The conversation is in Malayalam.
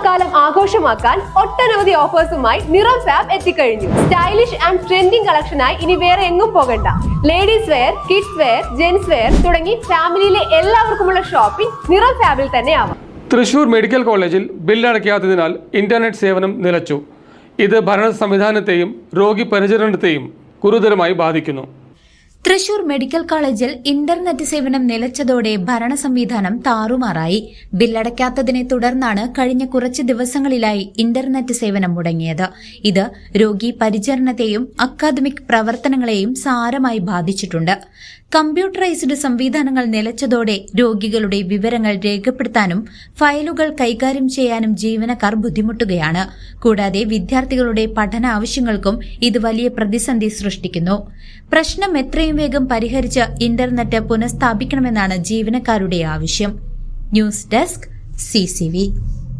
ഓണക്കാലം ആഘോഷമാക്കാൻ ഒട്ടനവധി ഓഫേഴ്സുമായി നിറം ഫാബ് എത്തിക്കഴിഞ്ഞു. സ്റ്റൈലിഷ് ആൻഡ് ട്രെൻഡിംഗ് കളക്ഷനായി ഇനി വേറെ എങ്ങും പോകണ്ട. Ladies wear kids wear gents wear തുടങ്ങി ഫാമിലിയിലെ എല്ലാവർക്കുമുള്ള ഷോപ്പിംഗ് നിറം ഫാബിൽ തന്നെ ആവാം. തൃശൂർ മെഡിക്കൽ കോളേജിൽ ബില്ലടയ്ക്കാത്തതിനാൽ ഇന്റർനെറ്റ് സേവനം നിലച്ചു. ഇത് ഭരണ സംവിധാനത്തെയും രോഗി പരിചരണത്തെയും ഗുരുതരമായി ബാധിക്കുന്നു. തൃശൂർ മെഡിക്കൽ കോളേജിൽ ഇന്റർനെറ്റ് സേവനം നിലച്ചതോടെ ഭരണ സംവിധാനം താറുമാറായി. ബില്ലടയ്ക്കാത്തതിനെ തുടർന്നാണ് കഴിഞ്ഞ കുറച്ച് ദിവസങ്ങളിലായി ഇന്റർനെറ്റ് സേവനം മുടങ്ങിയത്. ഇത് രോഗി പരിചരണത്തെയും അക്കാദമിക് പ്രവർത്തനങ്ങളെയും സാരമായി ബാധിച്ചിട്ടുണ്ട്. കമ്പ്യൂട്ടറൈസ്ഡ് സംവിധാനങ്ങൾ നിലച്ചതോടെ രോഗികളുടെ വിവരങ്ങൾ രേഖപ്പെടുത്താനും ഫയലുകൾ കൈകാര്യം ചെയ്യാനും ജീവനക്കാർ ബുദ്ധിമുട്ടുകയാണ്. കൂടാതെ വിദ്യാർത്ഥികളുടെ പഠന ആവശ്യങ്ങൾക്കും ഇത് വലിയ പ്രതിസന്ധി സൃഷ്ടിക്കുന്നു. പ്രശ്നം എത്രയും വേഗം പരിഹരിച്ച് ഇന്റർനെറ്റ് പുനഃസ്ഥാപിക്കണമെന്നാണ് ജീവനക്കാരുടെ ആവശ്യം. News desk C